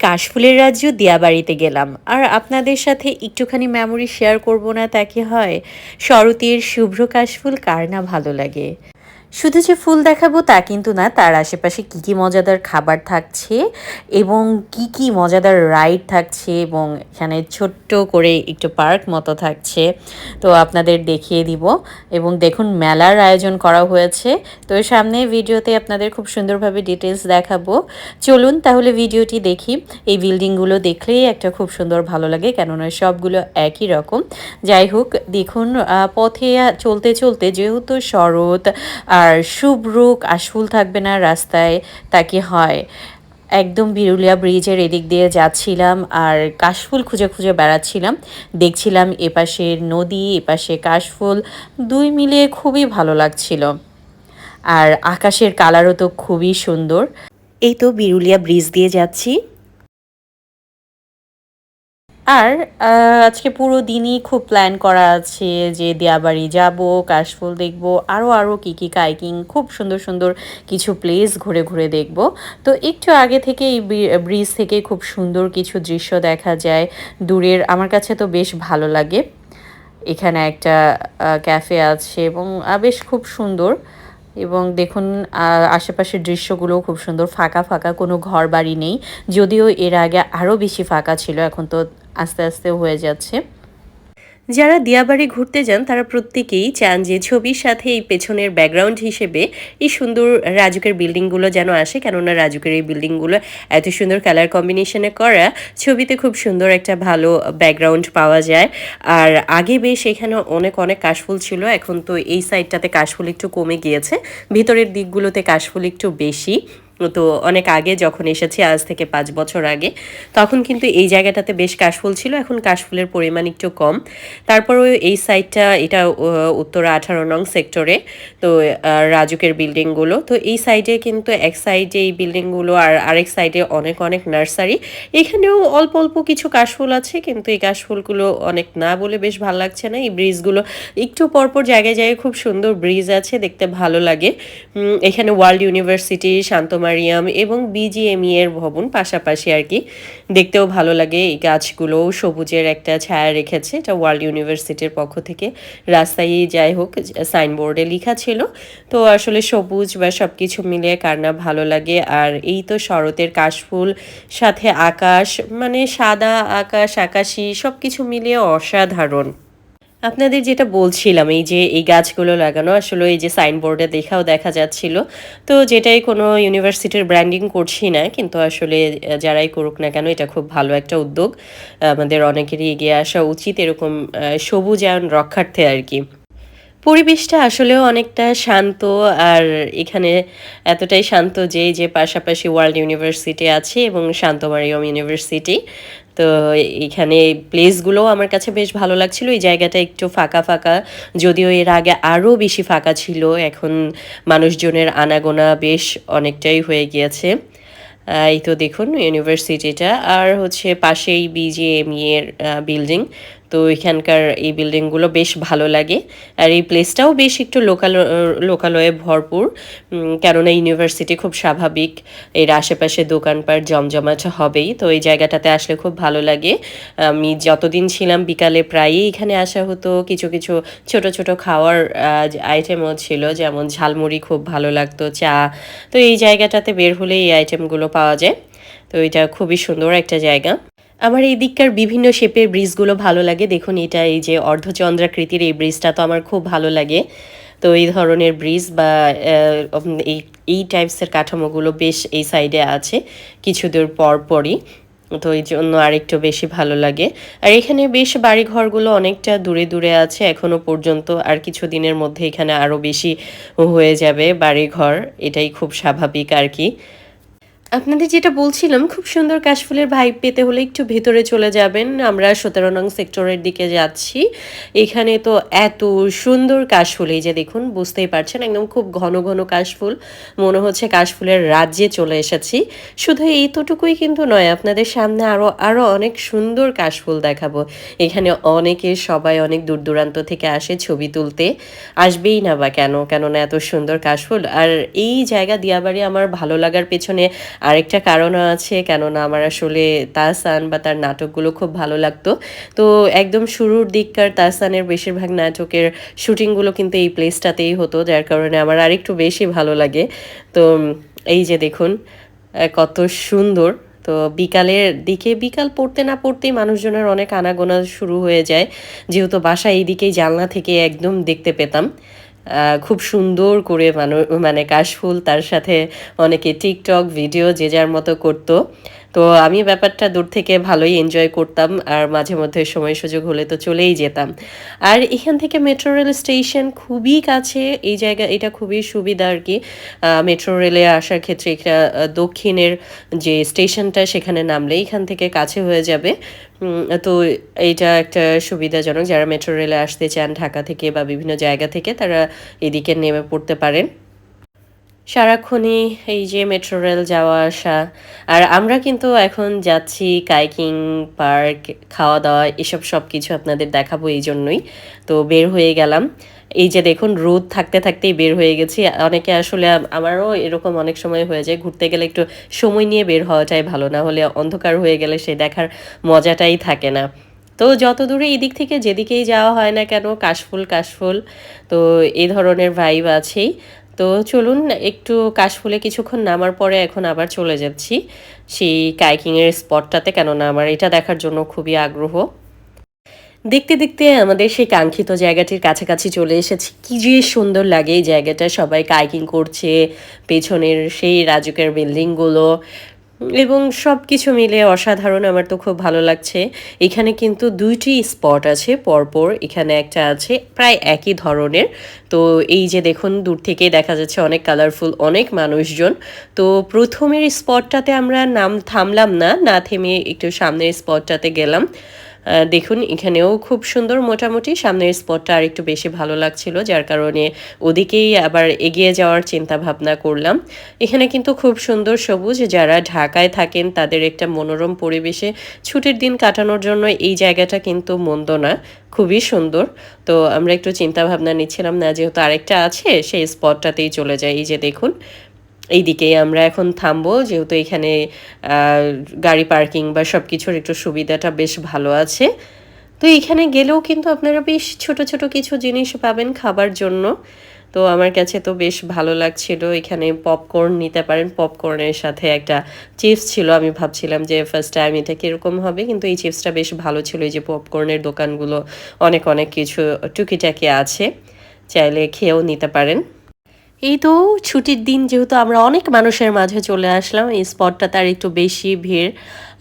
কাশফুলের রাজ্য দিয়াবাড়িতে গেলাম। আর আপনাদের সাথে একটুখানি মেমোরি শেয়ার করব না তা কি হয়? শরতের শুভ্র কাশফুল কার না ভালো লাগে? শুধু যে ফুল দেখাবো তা কিন্তু না, তার আশেপাশে কী কী মজাদার খাবার থাকছে এবং কি কি মজাদার রাইড থাকছে এবং এখানে ছোট্ট করে একটু পার্ক মতো থাকছে। তো আপনাদের দেখিয়ে দিব এবং দেখুন মেলার আয়োজন করা হয়েছে। তো সামনে ভিডিওতে আপনাদের খুব সুন্দরভাবে ডিটেলস দেখাবো। চলুন তাহলে ভিডিওটি দেখি। এই বিল্ডিংগুলো দেখলেই একটা খুব সুন্দর ভালো লাগে, কেননা সবগুলো একই রকম। যাই হোক, দেখুন পথে চলতে চলতে যেহেতু শরৎ আর শুভ্র কাশফুল থাকবে না রাস্তায় তাকে হয়? একদম বিরুলিয়া ব্রিজের এদিক দিয়ে যাচ্ছিলাম আর কাশফুল খুঁজে খুঁজে বেড়াচ্ছিলাম। দেখছিলাম এপাশে নদী, এপাশে কাশফুল, দুই মিলিয়ে খুবই ভালো লাগছিল। আর আকাশের কালারও তো খুবই সুন্দর। এই তো বিরুলিয়া ব্রিজ দিয়ে যাচ্ছি। আর আজকে পুরো দিনই খুব প্ল্যান করা আছে যে দিয়াবাড়ি যাব, কাশফুল দেখব আরও আরও কী কী কাইকিং, খুব সুন্দর সুন্দর কিছু প্লেস ঘুরে ঘুরে দেখব। তো একটু আগে থেকে এই ব্রিজ থেকে খুব সুন্দর কিছু দৃশ্য দেখা যায়। দূরের, আমার কাছে তো বেশ ভালো লাগে। এখানে একটা ক্যাফে আছে এবং বেশ খুব সুন্দর। এবং দেখুন আশেপাশের দৃশ্যগুলো খুব সুন্দর, ফাঁকা ফাঁকা, কোনো ঘর বাড়ি নেই। যদিও এর আগে আরও বেশি ফাঁকা ছিল, এখন তো আস্তে আস্তে হয়ে যাচ্ছে। যারা দিয়াবাড়ি ঘুরতে যান, তারা প্রত্যেকেই চান যে ছবির সাথে এই পেছনের ব্যাকগ্রাউন্ড হিসেবে এই সুন্দর রাজুকের বিল্ডিংগুলো যেন আসে। কেননা রাজুকের এই বিল্ডিংগুলো এত সুন্দর কালার কম্বিনেশনে করা, ছবিতে খুব সুন্দর একটা ভালো ব্যাকগ্রাউন্ড পাওয়া যায়। আর আগে বেশ এখানে অনেক অনেক কাশফুল ছিল, এখন তো এই সাইডটাতে কাশফুল একটু কমে গিয়েছে, ভিতরের দিকগুলোতে কাশফুল একটু বেশি। তো অনেক আগে যখন এসেছি, আজ থেকে পাঁচ বছর আগে, তখন কিন্তু এই জায়গাটাতে বেশ কাশফুল ছিল। এখন কাশফুলের পরিমাণ একটু কম। তারপরেও এই সাইডটা এটা উত্তরা আঠারো নং সেক্টরে তো রাজুকের বিল্ডিংগুলো তো এই সাইডে কিন্তু এক সাইডে এই বিল্ডিংগুলো আর আরেক সাইডে অনেক অনেক নার্সারি এখানেও অল্প অল্প কিছু কাশফুল আছে, কিন্তু এই কাশফুলগুলো অনেক না বলে বেশ ভালো লাগছে না। এই ব্রিজগুলো একটু পরপর জায়গায় জায়গায় খুব সুন্দর ব্রিজ আছে, দেখতে ভালো লাগে। এখানে ওয়ার্ল্ড ইউনিভার্সিটি শান্তমারিয়াম এবং বিজিএমই এর ভবন পাশাপাশি আর কি। দেখতেও ভালো লাগে এই গাছগুলো। সবুজের একটা ছায়া রেখেছে। এটা ওয়ার্ল্ড ইউনিভার্সিটির পক্ষ থেকে রাস্তায় যাই হোক, সাইনবোর্ডে লেখা ছিল। তো আসলে সবুজ বা সব কিছু মিলিয়ে কার না ভালো লাগে। আর এই তো শরতের কাশফুল, সাথে আকাশ মানে সাদা আকাশ, আকাশি সব কিছু মিলিয়ে অসাধারণ। আপনাদের যেটা বলছিলাম, এই যে এই গাছগুলো লাগানো, আসলে এই যে সাইনবোর্ডে দেখাও দেখা যাচ্ছিল। তো যেটাই কোনো ইউনিভার্সিটির ব্র্যান্ডিং করছি না, কিন্তু আসলে যারাই করুক না কেন, এটা খুব ভালো একটা উদ্যোগ। আমাদের অনেকেরই এগিয়ে আসা উচিত এরকম সবুজায়ন রক্ষার্থে আর কি। পরিবেশটা আসলেও অনেকটা শান্ত, আর এখানে এতটাই শান্ত যে যে পাশাপাশি ওয়ার্ল্ড ইউনিভার্সিটি আছে এবং শান্তমারিয়ম ইউনিভার্সিটি। তো এখানে প্লেসগুলোও আমার কাছে বেশ ভালো লাগছিল। এই জায়গাটা একটু ফাঁকা ফাঁকা, যদিও এর আগে আরও বেশি ফাঁকা ছিল। এখন মানুষজনের আনাগোনা বেশ অনেকটাই হয়ে গিয়েছে। এই তো দেখুন ইউনিভার্সিটিটা আর হচ্ছে পাশেই বিজিএমইয়ের বিল্ডিং তো এখানকার এই বিল্ডিংগুলো বেশ ভালো লাগে। আর এই প্লেসটাও বেশ একটু লোকাল লোকালয়ে ভরপুর। কেননা ইউনিভার্সিটি খুব স্বাভাবিক। এর আশেপাশে দোকানপাট জমজমাট হবেই। তো এই জায়গাটাতে আসলে খুব ভালো লাগে। আমি যতদিন ছিলাম, বিকালে প্রায়ই এখানে আসা হতো। কিছু কিছু ছোট ছোট খাওয়ার আইটেমও ছিল। যেমন ঝালমুড়ি খুব ভালো লাগতো, চা। তো এই জায়গাটাতে বের হলে এই আইটেমগুলো পাওয়া যায়। তো এটা খুবই সুন্দর একটা জায়গা। আমার এই দিককার বিভিন্ন শেপের ব্রিজগুলো ভালো লাগে। দেখুন, এটা এই যে অর্ধচন্দ্রাকৃতির এই ব্রিজটা তো আমার খুব ভালো লাগে। তো এই ধরনের ব্রিজ বা এই এই টাইপসের কাঠামোগুলো বেশ এই সাইডে আছে, কিছু দূর পর পরই। তো এই জন্য আরেকটু বেশি ভালো লাগে। আর এখানে বেশ বাড়ি ঘরগুলো অনেকটা দূরে দূরে আছে, এখনও পর্যন্ত আর কিছু দিনের মধ্যে এখানে আরও বেশি হয়ে যাবে বাড়ি ঘর এটাই খুব স্বাভাবিক আর কি। আপনাদের যেটা বলছিলাম, খুব সুন্দর কাশফুলের ভাইব পেতে হলে একটু ভেতরে চলে যাবেন। আমরা সতেরো নং সেক্টরের দিকে যাচ্ছি। এখানে তো এত সুন্দর কাশফুল এই যে দেখুন, বুঝতেই পারছেন, একদম খুব ঘন ঘন কাশফুল মনে হচ্ছে কাশফুলের রাজ্যে চলে এসেছি। শুধু এইতটুকুই কিন্তু নয়, আপনাদের সামনে আরও আরও অনেক সুন্দর কাশফুল দেখাবো। এখানে অনেকে সবাই অনেক দূর দূরান্ত থেকে আসে ছবি তুলতে। আসবেই না বা কেন? কেননা এত সুন্দর কাশফুল আর এই জায়গা দিয়াবাড়ি আমার ভালো লাগার পেছনে আরেকটা কারণও আছে, কেননা আমার আসলে তাহসান বা তার নাটকগুলো খুব ভালো লাগতো। তো একদম শুরুর দিককার তাহসানের বেশিরভাগ নাটকের শুটিংগুলো কিন্তু এই প্লেসটাতেই হতো, যার কারণে আমার আরেকটু বেশি ভালো লাগে। তো এই যে দেখুন কত সুন্দর। তো বিকালের দিকে, বিকাল পড়তে না পড়তেই মানুষজনের অনেক আনাগোনা শুরু হয়ে যায়। যেহেতু বাসা এইদিকেই জানলা থেকে একদম দেখতে পেতাম। খুব সুন্দর করে মানে কাশফুল তার সাথে অনেকে টিকটক ভিডিও যে যার মতো করতো। তো আমি ব্যাপারটা দূর থেকে ভালোই এনজয় করতাম আর মাঝে মধ্যে সময় সুযোগ হলে তো চলেই যেতাম। আর এখান থেকে মেট্রো রেল স্টেশন খুবই কাছে, এই জায়গা, এটা খুবই সুবিধা আর কি। মেট্রো রেলে আসার ক্ষেত্রে এটা দক্ষিণের যে স্টেশনটা সেখানে নামলে এখান থেকে কাছে হয়ে যাবে। তো এইটা একটা সুবিধাজনক, যারা মেট্রো রেলে আসতে চান ঢাকা থেকে বা বিভিন্ন জায়গা থেকে, তারা এদিকে নেমে পড়তে পারেন। সারাক্ষণই এই যে মেট্রো রেল যাওয়া আসা। আর আমরা কিন্তু এখন যাচ্ছি কাইকিং পার্ক খাওয়া দাওয়া এসব সব কিছু আপনাদের দেখাবো এই জন্যই। তো বের হয়ে গেলাম। এই যে দেখুন, রোদ থাকতে থাকতেই বের হয়ে গেছি। অনেকে আসলে আমারও এরকম অনেক সময় হয়ে যায়। ঘুরতে গেলে একটু সময় নিয়ে বের হওয়াটাই ভালো, না হলে অন্ধকার হয়ে গেলে সে দেখার মজাটাই থাকে না। তো যত দূরে এদিক থেকে যেদিকেই যাওয়া হয় না কেন, কাশফুল কাশফুল। তো এই ধরনের ভাইব আছেই। তো চলুন একটু কাশফুলে কিছুক্ষণ নামার পরে এখন আবার চলে যাচ্ছি। সেই কাইকিংয়ের স্পটটাতে, কেননা আমার এটা দেখার জন্য খুবই আগ্রহ। দেখতে দেখতে আমাদের সেই কাঙ্ক্ষিত জায়গাটির কাছাকাছি চলে এসেছি। কি যে সুন্দর লাগে এই জায়গাটা। সবাই কাইকিং করছে, পেছনের সেই রাজুকের বিল্ডিংগুলো এবং সব কিছু মিলে অসাধারণ, আমার তো খুব ভালো লাগছে। এখানে কিন্তু দুইটি স্পট আছে, পরপর এখানে একটা আছে, প্রায় একই ধরনের। তো এই যে দেখুন, দূর থেকে দেখা যাচ্ছে অনেক কালারফুল অনেক মানুষজন। তো প্রথমের স্পটটাতে আমরা নাম থামলাম না না থেমে একটু সামনের স্পটটাতে গেলাম। দেখুন, এখানেও খুব সুন্দর মোটামুটি। সামনের স্পটটা আর একটু বেশি ভালো লাগছিল, যার কারণে ওদিকেই আবার এগিয়ে যাওয়ার চিন্তা ভাবনা করলাম। এখানে কিন্তু খুব সুন্দর সবুজ, যারা ঢাকায় থাকেন তাদের একটা মনোরম পরিবেশে ছুটির দিন কাটানোর জন্য এই জায়গাটা কিন্তু মন্দ না, খুবই সুন্দর। তো আমরা একটু চিন্তা ভাবনা নিচ্ছিলাম, না যেহেতু আরেকটা আছে, সেই স্পটটাতেই চলে যাই, এই যে দেখুন। এই দিকেই আমরা এখন থামবো, যেহেতু এখানে গাড়ি পার্কিং বা সব কিছুর একটু সুবিধাটা বেশ ভালো আছে। তো এখানে গেলেও কিন্তু আপনারা বেশ ছোট ছোট কিছু জিনিস পাবেন খাবার জন্য। তো আমার কাছে তো বেশ ভালো লাগছিল এখানে পপকর্ন নিতে পারেন। পপকর্নের সাথে একটা চিপস ছিল, আমি ভাবছিলাম যে ফার্স্ট টাইম এটা কীরকম হবে, কিন্তু এই চিপসটা বেশ ভালো ছিল। এই যে পপকর্নের দোকানগুলো অনেক অনেক কিছু টুকিটাকি আছে, চাইলে খেয়েও নিতে পারেন। এই তো ছুটির দিন যেহেতু আমরা অনেক মানুষের মাঝে চলে আসলাম, এই স্পটটা তার একটু বেশি ভিড়।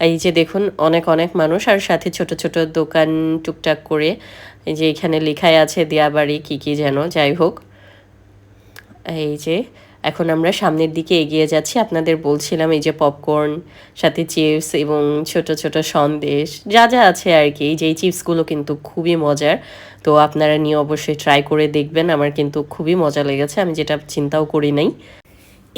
এই যে দেখুন, অনেক অনেক মানুষ, আর সাথে ছোট ছোট দোকান টুকটাক করে, এই যে এখানে লেখাই আছে দিয়াবাড়ি, কি কি যেন, যাই হোক। এই যে এখন আমরা সামনের দিকে এগিয়ে যাচ্ছি। আপনাদের বলছিলাম এই যে পপকর্ন সাথে চিপস এবং ছোট ছোট সন্দেশ, যা যা আছে আর কি। এই যে এই চিপসগুলো কিন্তু খুবই মজার। তো আপনারা নিয়ে অবশ্যই ট্রাই করে দেখবেন। আমার কিন্তু খুবই মজা লেগেছে। আমি যেটা চিন্তাও করি নাই।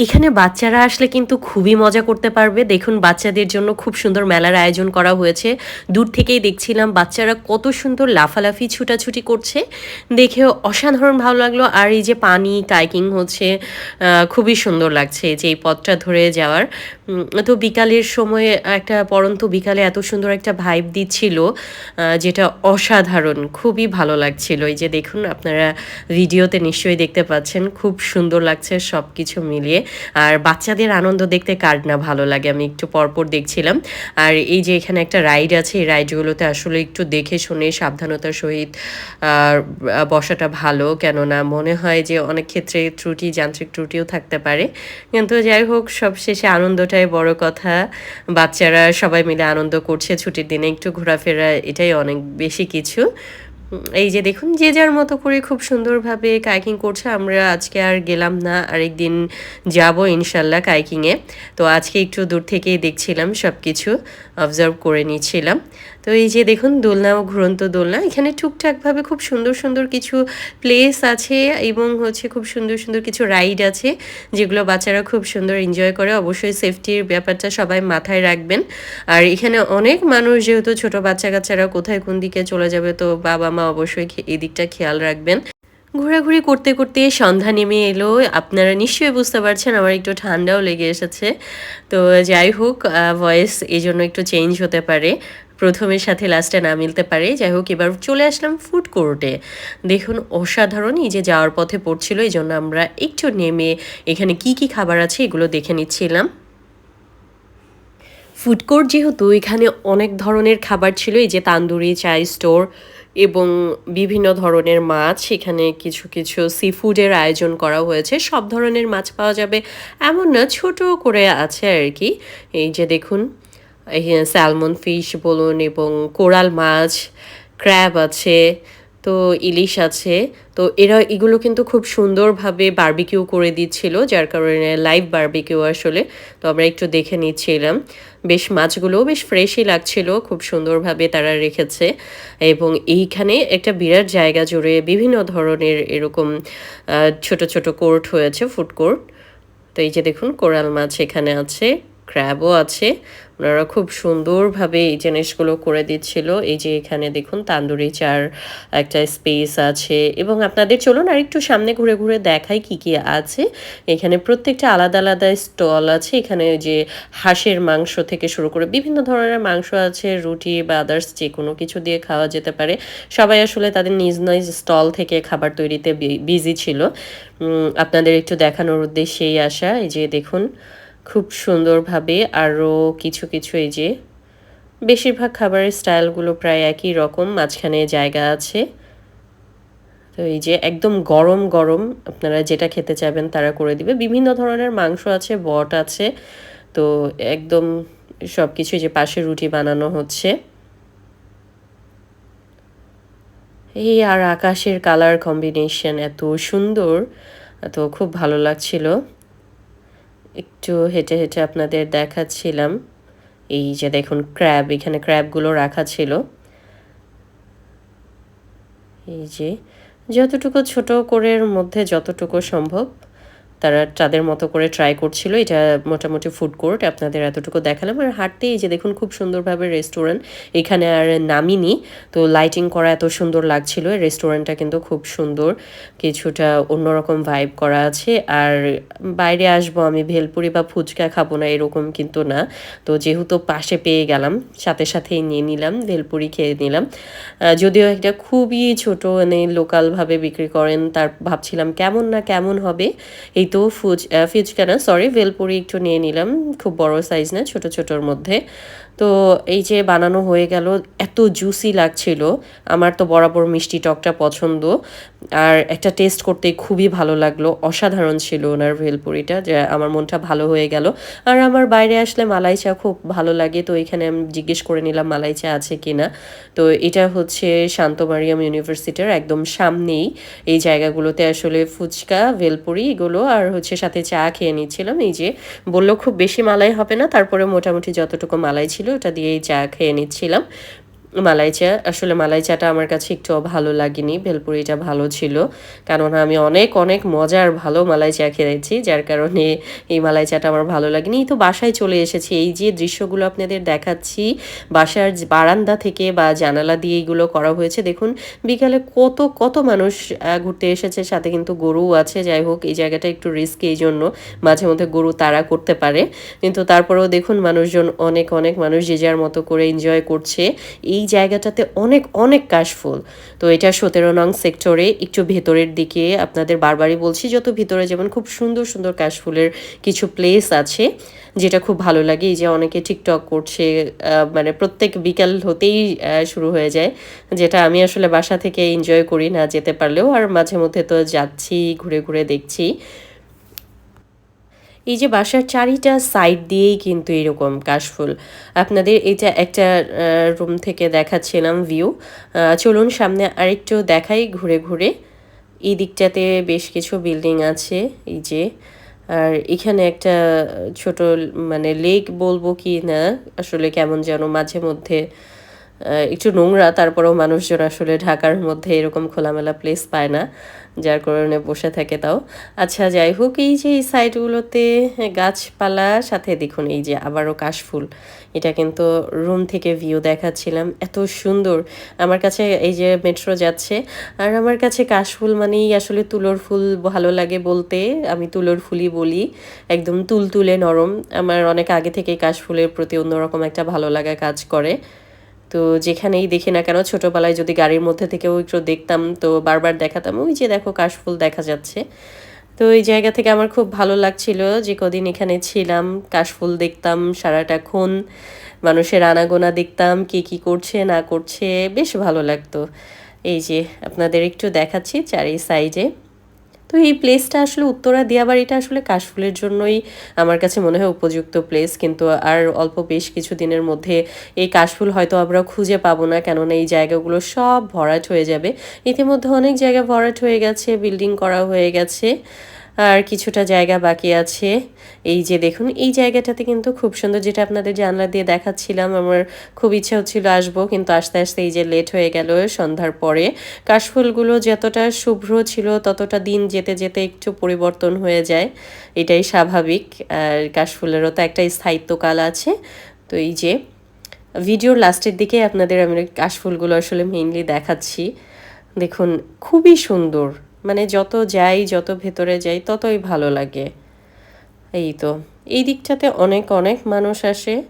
এখানে বাচ্চারা আসলে কিন্তু খুবই মজা করতে পারবে। দেখুন, বাচ্চাদের জন্য খুব সুন্দর মেলার আয়োজন করা হয়েছে। দূর থেকেই দেখছিলাম বাচ্চারা কত সুন্দর লাফালাফি, ছুটাছুটি করছে। দেখে অসাধারণ ভালো লাগল। আর এই যে পানি, কাইকিং হচ্ছে খুবই সুন্দর লাগছে যে এই পথটা ধরে যাওয়ার। তো বিকালের সময়ে একটা পরন্ত বিকালে এত সুন্দর একটা ভাইব দিচ্ছিল যেটা অসাধারণ, খুবই ভালো লাগছিল। এই যে দেখুন, আপনারা ভিডিওতে নিশ্চয়ই দেখতে পাচ্ছেন, খুব সুন্দর লাগছে সব কিছু মিলিয়ে। আর বাচ্চাদের আনন্দ দেখতে কার না ভালো লাগে, আমি একটু পরপর দেখছিলাম। আর এই যে এখানে একটা রাইড আছে, এই রাইডগুলোতে আসলে একটু দেখে শুনে সাবধানতার সহিত বসাটা ভালো। কেননা মনে হয় যে অনেক ক্ষেত্রে ত্রুটি, যান্ত্রিক ত্রুটিও থাকতে পারে। কিন্তু যাই হোক, সবশেষে আনন্দটাই বড় কথা। বাচ্চারা সবাই মিলে আনন্দ করছে, ছুটির দিনে একটু ঘোরাফেরা, এটাই অনেক বেশি কিছু। এই যে দেখুন, যে যার মতো করে খুব সুন্দরভাবে কাইকিং করছে, আমরা আজকে আর গেলাম না, আরেকদিন যাব ইনশাল্লাহ কাইকিংয়ে। তো আজকে একটু দূর থেকেই দেখছিলাম সব কিছু অবজার্ভ করে নিচ্ছিলাম। তো এই যে দেখুন, দোলনা ও ঘুরন্ত দোলনা, এখানে টুকটাকভাবে খুব সুন্দর সুন্দর কিছু প্লেস আছে এবং হচ্ছে খুব সুন্দর সুন্দর কিছু রাইড আছে, যেগুলো বাচ্চারা খুব সুন্দর এনজয় করে। অবশ্যই সেফটির ব্যাপারটা সবাই মাথায় রাখবেন। আর এখানে অনেক মানুষ, যেহেতু ছোট বাচ্চা কাচ্চারা কোথায় কোন দিকে চলে যাবে, তো বাবা মা অবশ্যই এই দিকটা খেয়াল রাখবেন। ঘোরাঘুরি করতে করতে সন্ধ্যা নেমে এলো। আপনারা নিশ্চয়ই বুঝতে পারছেন আমার একটু ঠান্ডাও লেগে এসেছে। তো যাই হোক ভয়েস এই জন্য একটু চেঞ্জ হতে পারে। প্রথমের সাথে লাস্টে না মিলতে পারে। যাই হোক, এবার চলে আসলাম ফুড কোর্টে দেখুন, অসাধারণ এই যে যাওয়ার পথে পড়ছিল, এই জন্য আমরা একটু নেমে এখানে কি কি খাবার আছে এগুলো দেখে নিচ্ছিলাম। ফুড কোর্ট যেহেতু এখানে অনেক ধরনের খাবার ছিল, এই যে তান্দুরি, চাই, স্টোর এবং বিভিন্ন ধরনের মাছ, এখানে কিছু কিছু সি ফুডের আয়োজন করা হয়েছে। সব ধরনের মাছ পাওয়া যাবে এমন না, ছোট করে আছে আর কি এই যে দেখুন স্যালমন ফিশ বলুন এবং কোরাল মাছ ক্র্যাব আছে, তো ইলিশ আছে। তো এরা, এগুলো কিন্তু খুব সুন্দরভাবে বার্বিকিউ করে দিচ্ছিল, যার কারণে লাইভ বার্বিকিউ আসলে। তো আমরা একটু দেখে নিচ্ছিলাম। বেশ মাছগুলোও বেশ ফ্রেশই লাগছিল, খুব সুন্দরভাবে তারা রেখেছে এবং এইখানে একটা বিরাট জায়গা জুড়ে বিভিন্ন ধরনের এরকম ছোট ছোট কোর্ট হয়েছে, ফুড কোর্ট। তো এই যে দেখুন, কোরাল মাছ এখানে আছে, ক্র্যাবও আছে ওনারা খুব সুন্দরভাবে এই জিনিসগুলো করে দিচ্ছিল। এই যে এখানে দেখুন, তান্দুরি চার একটা স্পেস আছে এবং আপনাদের চলুন আর একটু সামনে ঘুরে ঘুরে দেখাই কি কি আছে। এখানে প্রত্যেকটা আলাদা আলাদা স্টল আছে। এখানে যে হাঁসের মাংস থেকে শুরু করে বিভিন্ন ধরনের মাংস আছে, রুটি বা আদার্স যে কোনো কিছু দিয়ে খাওয়া যেতে পারে। সবাই আসলে তাদের নিজ নিজ স্টল থেকে খাবার তৈরিতে বিজি ছিল। আপনাদের একটু দেখানোর উদ্দেশ্যেই আসা। এই যে দেখুন খুব সুন্দরভাবে আরও কিছু কিছু এই যে বেশিরভাগ খাবারের স্টাইলগুলো প্রায় একই রকম, মাঝখানে জায়গা আছে। তো এই যে একদম গরম গরম আপনারা যেটা খেতে চাবেন তারা করে দিবে। বিভিন্ন ধরনের মাংস আছে, বট আছে, তো একদম সব কিছু যে পাশে রুটি বানানো হচ্ছে। এই আর আকাশের কালার কম্বিনেশন এত সুন্দর, তো খুব ভালো লাগছিল। একটু হেঁটে হেঁটে আপনাদের দেখাচ্ছিলাম। এই যে দেখুন ক্র্যাব এখানে ক্র্যাবগুলো রাখা ছিল। এই যে, যতটুকু ছোট করে মধ্যে যতটুকু সম্ভব। তারা তাদের মতো করে ট্রাই করছিল। এটা মোটামুটি ফুড কোর্ট আপনাদের এতটুকু দেখালাম। আর হাঁটতেই যে দেখুন, খুব সুন্দরভাবে রেস্টুরেন্ট এখানে আর নামিনি। তো লাইটিং করা এত সুন্দর লাগছিল রেস্টুরেন্টটা কিন্তু খুব সুন্দর। কিছুটা অন্যরকম ভাইব করা আছে। আর বাইরে আসব আমি, ভেলপুরি বা ফুচকা খাব না, এরকম কিন্তু না। তো যেহেতু পাশে পেয়ে গেলাম, সাথে সাথেই নিয়ে নিলাম, ভেলপুরি খেয়ে নিলাম। যদিও একটা খুবই ছোট মানে লোকালভাবে বিক্রি করেন, তার ভাবছিলাম কেমন না কেমন হবে। এই তো ফুজ ফুচকা না সরি ভেলপুরি একটু নিয়ে নিলাম। খুব বড় সাইজ না, ছোট ছোটোর মধ্যে। তো এই যে বানানো হয়ে গেল, এত জুসি লাগছিল। আমার তো বরাবর মিষ্টি টকটা পছন্দ। আর একটা টেস্ট করতে খুবই ভালো লাগল। অসাধারণ ছিল ওনার ভেলপুরিটা, যে আমার মনটা ভালো হয়ে গেল। আর আমার বাইরে আসলে মালাই চা খুব ভালো লাগে, তো এখানে আমি জিজ্ঞেস করে নিলাম মালাই চা আছে কি না তো এটা হচ্ছে শান্ত মারিয়াম ইউনিভার্সিটির একদম সামনেই। এই জায়গাগুলোতে আসলে ফুচকা, ভেলপুরি এগুলো আর হচ্ছে সাথে চা খেয়ে নিচ্ছিলাম। এই যে বলল, খুব বেশি মালাই হবে না। তারপরে মোটামুটি যতটুকু মালাই ছিল ওটা দিয়েই চা খেয়ে নিচ্ছিলাম। মালাই চা আসলে মালাই চাটা আমার কাছে একটু ভালো লাগেনি, ভেলপুরিটা ভালো ছিল। কারণ আমি অনেক অনেক মজার ভালো মালাই চা খেয়েছি, যার কারণে এই মালাই চাটা আমার ভালো লাগেনি। তো বাসায় চলে এসেছি। এই যে দৃশ্যগুলো আপনাদের দেখাচ্ছি, বাসার বারান্দা থেকে বা জানালা দিয়ে এইগুলো করা হয়েছে, দেখুন, বিকালে কত কত মানুষ ঘুরতে এসেছে, সাথে কিন্তু গরুও আছে। যাই হোক, এই জায়গাটা একটু রিস্ক এই জন্য মাঝে মধ্যে গরু তাড়া করতে পারে। কিন্তু তারপরেও দেখুন, মানুষজন অনেক অনেক মানুষ যে যার মতো করে এনজয় করছে। এই এই জায়গাটাতে অনেক অনেক কাশফুল। তো এটা সতেরো নং সেক্টরে একটু ভেতরের দিকে আপনাদের বারবারই বলছি, যত ভিতরে যেমন খুব সুন্দর সুন্দর কাশফুলের কিছু প্লেস আছে, যেটা খুব ভালো লাগে। এই যে অনেকে টিকটক করছে মানে প্রত্যেক বিকাল হতেই শুরু হয়ে যায়, যেটা আমি আসলে বাসা থেকে এনজয় করি না যেতে পারলেও। আর মাঝে মধ্যে তো যাচ্ছি, ঘুরে ঘুরে দেখছি। এই যে বাসার চারিটা সাইড দিয়েই কিন্তু এরকম কাশফুল। আপনাদের এটা একটা রুম থেকে দেখাচ্ছিলাম ভিউ চলুন সামনে আরেকটু দেখাই ঘুরে ঘুরে। এই দিকটাতে বেশ কিছু বিল্ডিং আছে, এই যে। আর এখানে একটা ছোট মানে লেক বলব কি না, আসলে কেমন যেন মাঝে মধ্যে একটু নোংরা, তারপরেও মানুষজন আসলে ঢাকার মধ্যে এরকম খোলামেলা প্লেস পায় না। যার কারণে বসে থাকে তাও। আচ্ছা যাই হোক, এই যে এই সাইডগুলোতে গাছপালা, সাথে দেখুন এই যে আবারও কাশফুল। এটা কিন্তু রুম থেকে ভিউ দেখাচ্ছিলাম, এত সুন্দর। আমার কাছে এই যে মেট্রো যাচ্ছে, আর আমার কাছে কাশফুল মানেই আসলে তুলোর ফুল ভালো লাগে বলতে, আমি তুলোর ফুলই বলি, একদম তুলতুলে নরম। আমার অনেক আগে থেকেই কাশফুলের প্রতি অন্যরকম একটা ভালো লাগা কাজ করে। তো যেখানেই দেখি না কেন, ছোটোবেলায় যদি গাড়ির মধ্যে থেকেও একটু দেখতাম, তো বারবার দেখাতাম, ওই যে দেখো কাশফুল দেখা যাচ্ছে। তো এই জায়গা থেকে আমার খুব ভালো লাগছিল যে কদিন এখানে ছিলাম, কাশফুল দেখতাম, সারাটা সারাটাক্ষণ মানুষের আনাগোনা দেখতাম, কে কী করছে, না করছে, বেশ ভালো লাগতো। এই যে আপনাদের একটু দেখাচ্ছি চারি সাইডে। তো এই প্লেসটা আসলে উত্তরা দিয়াবাড়িটা আসলে কাশফুলের জন্যই আমার কাছে মনে হয় উপযুক্ত প্লেস কিন্তু আর অল্প বেশ কিছু দিনের মধ্যে এই কাশফুল হয়তো আমরা খুঁজে পাবো না, কেননা এই জায়গাগুলো সব ভরাট হয়ে যাবে। ইতিমধ্যে অনেক জায়গা ভরাট হয়ে গেছে বিল্ডিং করা হয়ে গেছে। আর কিছুটা জায়গা বাকি আছে। এই যে দেখুন, এই জায়গাটাতে কিন্তু খুব সুন্দর যেটা আপনাদের জানলা দিয়ে দেখাচ্ছিলাম, আমার খুব ইচ্ছা হচ্ছিল আসব, কিন্তু আস্তে আস্তে এই যে লেট হয়ে গেল সন্ধ্যার পরে। কাশফুলগুলো যতটা শুভ্র ছিল, ততটা দিন যেতে যেতে একটু পরিবর্তন হয়ে যায়। এটাই স্বাভাবিক, আর কাশফুলেরও তো একটা স্থায়িত্বকাল আছে। তো এই যে ভিডিওর লাস্টের দিকে আপনাদের আমি কাশফুলগুলো আসলে মেইনলি দেখাচ্ছি। দেখুন, খুবই সুন্দর। মানে যত যাই, যত ভেতরে যাই, ততই ভালো লাগে। এই তো। এই দিকটাতে অনেক অনেক মানুষ আসে।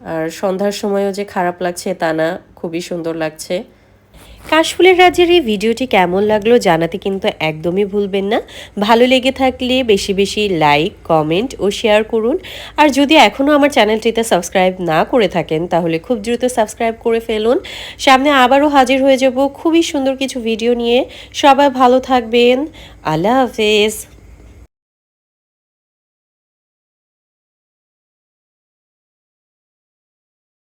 আর সন্ধ্যার সময়ও যে খারাপ লাগছে তা না, খুবই সুন্দর লাগছে। কাশফুলের রাজ্যের এই ভিডিওটি কেমন লাগল জানাতে কিন্তু একদমই ভুলবেন না। ভালো লেগে থাকলে বেশি বেশি লাইক, কমেন্ট ও শেয়ার করুন। আর যদি এখনও আমার চ্যানেলটিতে সাবস্ক্রাইব না করে থাকেন, তাহলে খুব দ্রুত সাবস্ক্রাইব করে ফেলুন। সামনে আবারও হাজির হয়ে যাব খুবই সুন্দর কিছু ভিডিও নিয়ে। সবাই ভালো থাকবেন। আল্লাহ হাফেজ।